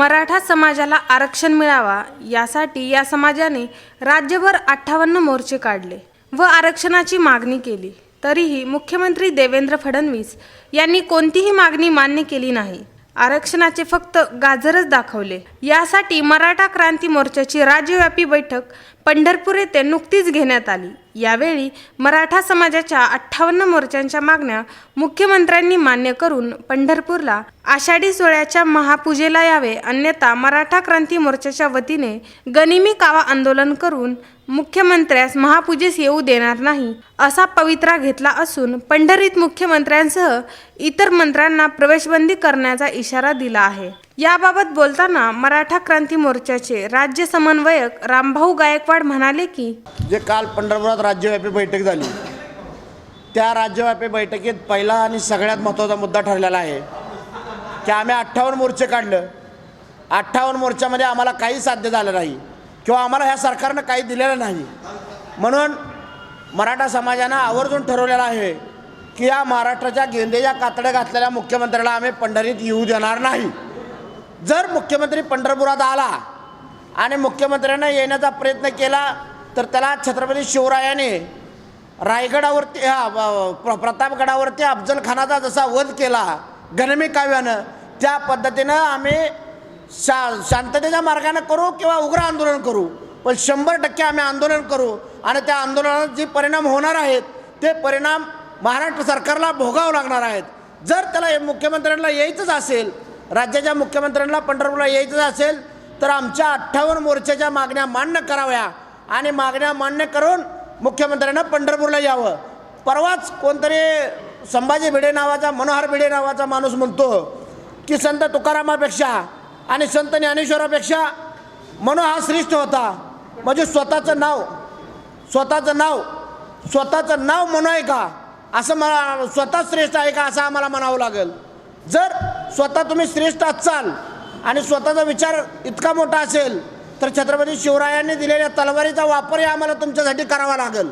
मराठा समाजाला आरक्षण मिळावा यासाठी या समाजाने राज्यभर अठ्ठावन्न मोर्चे काढले व आरक्षणाची मागणी केली. तरीही मुख्यमंत्री देवेंद्र फडणवीस यांनी कोणतीही मागणी मान्य केली नाही. आरक्षणाचे फक्त गाजरच दाखवले. यासाठी मराठा क्रांती मोर्चाची राज्यव्यापी बैठक पंढरपूर येथे नुकतीच घेण्यात आली. यावेळी मराठा समाजाच्या अठ्ठावन्न मोर्चांच्या मागण्या मुख्यमंत्र्यांनी मान्य करून पंढरपूरला आषाढी सोहळ्याच्या महापूजेला यावे अन्यथा मराठा क्रांती मोर्चाच्या वतीने गनिमी कावा आंदोलन करून मुख्यमंत्र्यास महापूजेस येऊ देणार नाही असा पवित्रा घेतला असून पंढरीत मुख्यमंत्र्यांसह इतर मंत्र्यांना प्रवेशबंदी करण्याचा इशारा दिला आहे. याबाबत बोलताना मराठा क्रांती मोर्चाचे राज्य समन्वयक रामभाऊ गायकवाड म्हणाले की जे काल पंढरपुरात राज्यव्यापी बैठक झाली त्या राज्यव्यापी बैठकीत पहिला आणि सगळ्यात महत्त्वाचा मुद्दा ठरलेला आहे की आम्ही अठ्ठावन्न मोर्चे काढलं. अठ्ठावन्न मोर्चामध्ये आम्हाला काही साध्य झालं नाही किंवा आम्हाला ह्या सरकारनं काही दिलेलं नाही. म्हणून मराठा समाजानं आवर्जून ठरवलेलं आहे की या महाराष्ट्राच्या गेंदेच्या कातड्या घातलेल्या मुख्यमंत्र्याला आम्ही पंढरीत येऊ देणार नाही. जर मुख्यमंत्री पंढरपुरात आला आणि मुख्यमंत्र्यांना येण्याचा प्रयत्न केला तर त्याला छत्रपती शिवरायाने रायगडावरती हा प्रतापगडावरती अफजल खानाचा जसा वध केला गणमी काव्यानं त्या पद्धतीनं आम्ही शा शांततेच्या मार्गाने करू किंवा उग्र आंदोलन करू. पण शंभर टक्के आम्ही आंदोलन करू आणि त्या आंदोलनात जे परिणाम होणार आहेत ते परिणाम महाराष्ट्र सरकारला भोगावं लागणार आहेत. जर त्याला मुख्यमंत्र्यांना यायचंच असेल राज्याच्या मुख्यमंत्र्यांना पंढरपूरला यायचं असेल तर आमच्या अठ्ठावन्न मोर्चाच्या मागण्या मान्य कराव्या आणि मागण्या मान्य करून मुख्यमंत्र्यांना पंढरपूरला यावं. परवाच कोणतरी संभाजी भिडे नावाचा मनोहर भिडे नावाचा माणूस म्हणतो की संत तुकारामापेक्षा आणि संत ज्ञानेश्वरापेक्षा मनो हा श्रेष्ठ होता. म्हणजे स्वतःचं नाव स्वतःचं नाव स्वतःचं नाव मनो आहे का? असं मला स्वतः श्रेष्ठ आहे का असं आम्हाला म्हणावं लागेल. जर स्वतः तुम्ही श्रेष्ठ असाल आणि स्वतःचा विचार इतका मोठा असेल तर छत्रपती शिवरायांनी दिलेल्या तलवारीचा वापरही आम्हाला तुमच्यासाठी करावा लागेल.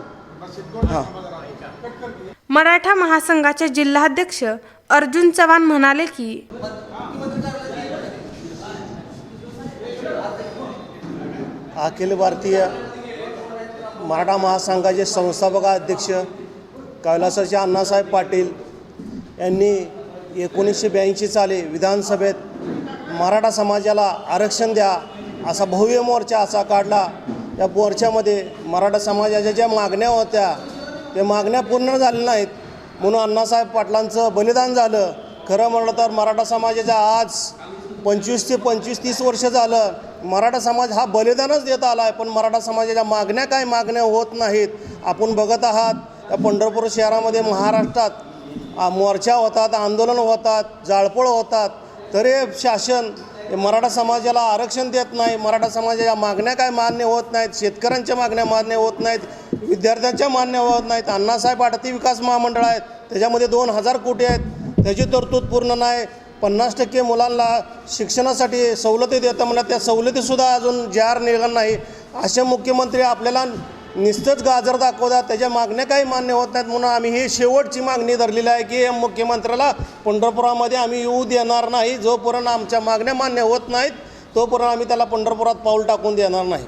हां. मराठा महासंघाचे जिल्हाध्यक्ष अर्जुन चव्हाण म्हणाले की अखिल भारतीय मराठा महासंघाचे संस्थापक अध्यक्ष कैलासाचे अण्णासाहेब पाटील यांनी एकोणीसशे ब्याऐंशी साली विधानसभेत मराठा समाजाला आरक्षण द्या असा भव्य मोर्चा असा काढला. या मोर्चामध्ये मराठा समाजाच्या ज्या मागण्या होत्या त्या मागण्या पूर्ण झाल्या नाहीत. म्हणून अण्णासाहेब पाटलांचं बलिदान झालं. खरं म्हणलं तर मराठा समाजाच्या आज पंचवीस ते पंचवीस तीस वर्ष झालं मराठा समाज हा बलिदानच देत आला आहे पण मराठा समाजाच्या मागण्या काय मागण्या होत नाहीत? आपण बघत आहात या पंढरपूर शहरामध्ये महाराष्ट्रात मोर्चा होतात आंदोलन होतात जाळपोळ होतात तरी शासन हे मराठा समाजाला आरक्षण देत नाही. मराठा समाजाच्या मागण्या काय मान्य होत नाहीत? शेतकऱ्यांच्या मागण्या मान्य होत नाहीत? विद्यार्थ्यांच्या मान्य होत नाहीत? अण्णासाहेब आडती विकास महामंडळ आहेत. त्याच्यामध्ये दोन हजार कोटी आहेत. त्याची तरतूद पूर्ण नाही. पन्नास टक्के मुलांना शिक्षणासाठी सवलती देतं म्हणा त्या सवलतीसुद्धा अजून जार निघाल नाही. असे मुख्यमंत्री आपल्याला नुसतंच गाजर दाखवतात त्याच्या मागण्या काही मान्य होत नाहीत म्हणून आम्ही ही शेवटची मागणी धरलेली आहे की या मुख्यमंत्र्याला पंढरपुरामध्ये आम्ही येऊ देणार नाही जोपर्यंत आमच्या मागण्या मान्य होत नाहीत तोपर्यंत आम्ही त्याला पंढरपुरात पाऊल टाकून देणार नाही.